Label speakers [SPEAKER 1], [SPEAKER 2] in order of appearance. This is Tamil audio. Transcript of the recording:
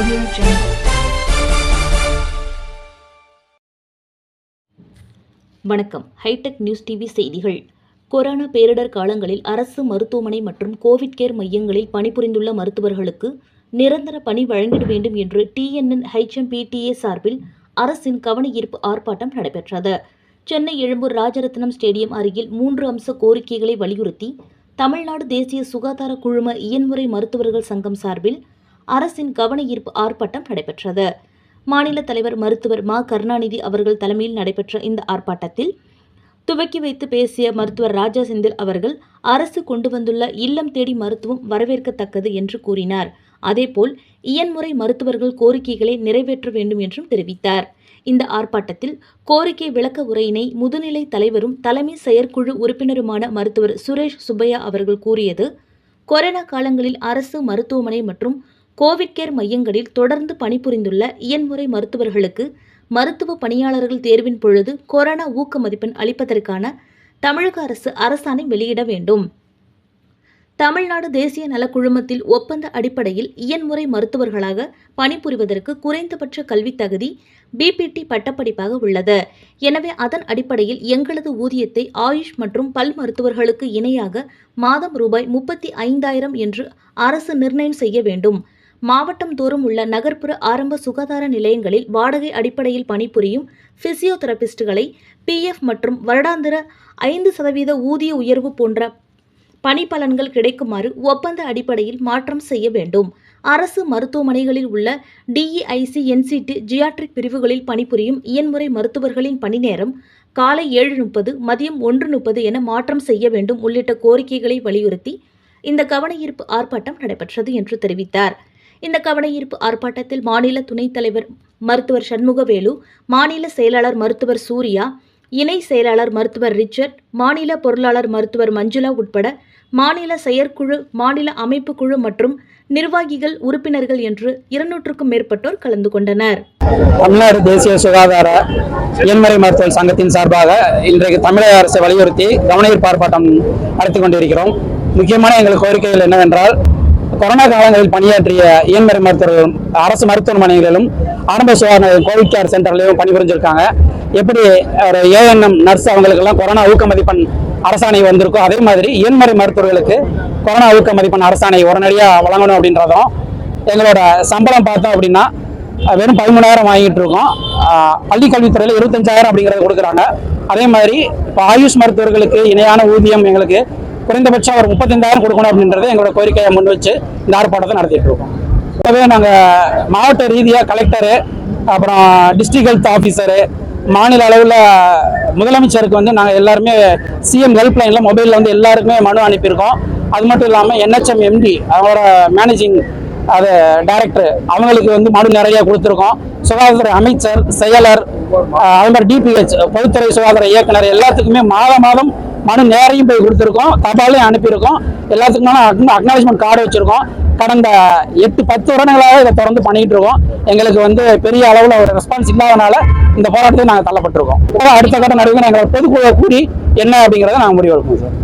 [SPEAKER 1] Audio Jungle.
[SPEAKER 2] வணக்கம் ஹைடெக் நியூஸ் டிவி செய்திகள் கொரோனா பேரிடர் காலங்களில் அரசு மருத்துவமனை மற்றும் கோவிட் கேர் மையங்களில் பணிபுரிந்துள்ள மருத்துவர்களுக்கு நிரந்தர பணி வழங்கிட வேண்டும் என்று டிஎன்என் ஹெச்எம்பிடிஏ சார்பில் அரசின் கவன ஈர்ப்பு ஆர்ப்பாட்டம் நடைபெற்றது சென்னை எழும்பூர் ராஜரத்னம் ஸ்டேடியம் அருகில் மூன்று அம்ச கோரிக்கைகளை வலியுறுத்தி தமிழ்நாடு தேசிய சுகாதார குழும இயன்முறை மருத்துவர்கள் சங்கம் சார்பில் அரசின் கவன ஈர்ப்பு ஆர்ப்பாட்டம் நடைபெற்றது. மாநில தலைவர் மருத்துவர் மா. கருணாநிதி அவர்கள் தலைமையில் நடைபெற்ற இந்த ஆர்ப்பாட்டத்தில் துவக்கி வைத்து பேசிய மருத்துவர் ராஜா செந்தில் அவர்கள் அரசு கொண்டு வந்துள்ள இல்லம் தேடி மருத்துவம் வரவேற்கத்தக்கது என்று கூறினார். அதேபோல் இயன்முறை மருத்துவர்கள் கோரிக்கைகளை நிறைவேற்ற வேண்டும் என்றும் தெரிவித்தார். இந்த ஆர்ப்பாட்டத்தில் கோரிக்கை விளக்க உரையினை முதுநிலை தலைவரும் தலைமை செயற்குழு உறுப்பினருமான மருத்துவர் சுரேஷ் சுப்பையா அவர்கள் கூறியது கொரோனா காலங்களில் அரசு மருத்துவமனை மற்றும் கோவிட் கேர் மையங்களில் தொடர்ந்து பணிபுரிந்துள்ள இயன்முறை மருத்துவர்களுக்கு மருத்துவ பணியாளர்கள் தேர்வின் பொழுது கொரோனா ஊக்க மதிப்பெண் அளிப்பதற்கான தமிழக அரசு அரசாணை வெளியிட வேண்டும். தமிழ்நாடு தேசிய நலக்குழுமத்தில் ஒப்பந்த அடிப்படையில் இயன்முறை மருத்துவர்களாக பணிபுரிவதற்கு குறைந்தபட்ச கல்வித் தகுதி பிபிடி பட்டப்படிப்பாக உள்ளது. எனவே அதன் அடிப்படையில் எங்களது ஊதியத்தை ஆயுஷ் மற்றும் பல் மருத்துவர்களுக்கு இணையாக மாதம் ரூபாய் முப்பத்தி ஐந்தாயிரம் என்று அரசு நிர்ணயம் செய்ய வேண்டும். மாவட்டம் தோறும் உள்ள நகர்ப்புற ஆரம்ப சுகாதார நிலையங்களில் வாடகை அடிப்படையில் பணிபுரியும் பிசியோதெரபிஸ்டுகளை பிஎஃப் மற்றும் வருடாந்திர ஐந்து சதவீத ஊதிய உயர்வு போன்ற பணி பலன்கள் கிடைக்குமாறு ஒப்பந்த அடிப்படையில் மாற்றம் செய்ய வேண்டும். அரசு மருத்துவமனைகளில் உள்ள டிஇஐசி என்சிடி ஜியாட்ரிக் பிரிவுகளில் பணிபுரியும் இயன்முறை மருத்துவர்களின் பணி நேரம் காலை ஏழு முப்பது மதியம் ஒன்று முப்பது என மாற்றம் செய்ய வேண்டும் உள்ளிட்ட கோரிக்கைகளை வலியுறுத்தி இந்த கவன ஈர்ப்பு ஆர்ப்பாட்டம் நடைபெற்றது என்று தெரிவித்தார். இந்த கவனயீர்ப்பு ஆர்ப்பாட்டத்தில் மாநில துணைத் தலைவர் மருத்துவர் சண்முகவேலு மாநில செயலாளர் மருத்துவர் சூர்யா இணை செயலாளர் மருத்துவர் ரிச்சர்ட் மாநில பொருளாளர் மருத்துவர் மஞ்சுளா உட்பட மாநில செயற்குழு மாநில அமைப்பு குழு மற்றும் நிர்வாகிகள் உறுப்பினர்கள் என்று இருநூற்றுக்கும் மேற்பட்டோர் கலந்து கொண்டனர்.
[SPEAKER 3] தமிழ்நாடு தேசிய சுகாதார இயன்முறை மருத்துவ சங்கத்தின் சார்பாக இன்றைக்கு தமிழக அரசை வலியுறுத்தி கவனஈர்ப்பு ஆர்ப்பாட்டம் நடத்தி கொண்டிருக்கிறோம். முக்கியமான எங்கள் கோரிக்கைகள் என்னவென்றால் கொரோனா காலங்களில் பணியாற்றிய இயன்மறை மருத்துவர்களும் அரசு மருத்துவமனைகளிலும் ஆரம்ப சுகாதார கோவிட் கேர் சென்டர்லையும் பணிபுரிஞ்சிருக்காங்க. எப்படி ஒரு ஏஎன்எம் நர்ஸ் அவங்களுக்கெல்லாம் கொரோனா ஊக்க மதிப்பெண் அரசாணை வந்திருக்கோ அதே மாதிரி இயன்முறை மருத்துவர்களுக்கு கொரோனா ஊக்க மதிப்பெண் அரசாணை உடனடியாக வழங்கணும் அப்படின்றதும் எங்களோட சம்பளம் பார்த்தோம் அப்படின்னா வெறும் பதிமூணாயிரம் வாங்கிட்டு இருக்கோம். பள்ளிக்கல்வித்துறையில் பள்ளி கல்வித்துறையில் இருபத்தஞ்சாயிரம் அப்படிங்கிறத கொடுக்குறாங்க. அதே மாதிரி இப்போ ஆயுஷ் மருத்துவர்களுக்கு இணையான ஊதியம் எங்களுக்கு குறைந்தபட்சம் ஒரு முப்பத்தஞ்சாயிரம் கொடுக்கணும் அப்படின்றது எங்களோட கோரிக்கையை முன் வச்சு இந்த ஆர்ப்பாட்டத்தை நடத்திட்டு இருக்கோம். இப்போவே நாங்கள் மாவட்ட ரீதியாக கலெக்டரு அப்புறம் டிஸ்ட்ரிக்ட் ஹெல்த் ஆஃபீஸரு மாநில அளவில் முதலமைச்சருக்கு வந்து நாங்கள் எல்லாருமே சிஎம் ஹெல்ப்லைனில் மொபைலில் வந்து எல்லாருக்குமே மனு அனுப்பியிருக்கோம். அது மட்டும் இல்லாமல் என்ஹெச்எம் எம்டி அவங்களோட மேனேஜிங் அது டைரக்டர் அவங்களுக்கு வந்து மனு நிறைய கொடுத்துருக்கோம். சுகாதாரத்துறை அமைச்சர் செயலர் அது மாதிரி டிபிஹெச் பொதுத்துறை சுகாதார இயக்குனர் எல்லாத்துக்குமே மாதம் மாதம் மனு நேரையும் போய் கொடுத்துருக்கோம். தபாலையும் அனுப்பியிருக்கோம். எல்லாத்துக்குமான அக்னாலேஜ்மெண்ட் கார்டு வச்சுருக்கோம். கடந்த எட்டு பத்து வருடங்களாக இதை தொடர்ந்து பண்ணிக்கிட்டு இருக்கோம். எங்களுக்கு வந்து பெரிய அளவில் ஒரு ரெஸ்பான்ஸ் இல்லாதனால இந்த போராட்டத்தை நாங்கள் தள்ளப்பட்டிருக்கோம். அடுத்த கட்ட நடவடிக்கை எங்களை பொதுக்குழு கூடி என்ன அப்படிங்கிறத நாங்கள் முடிவெடுப்போம் சார்.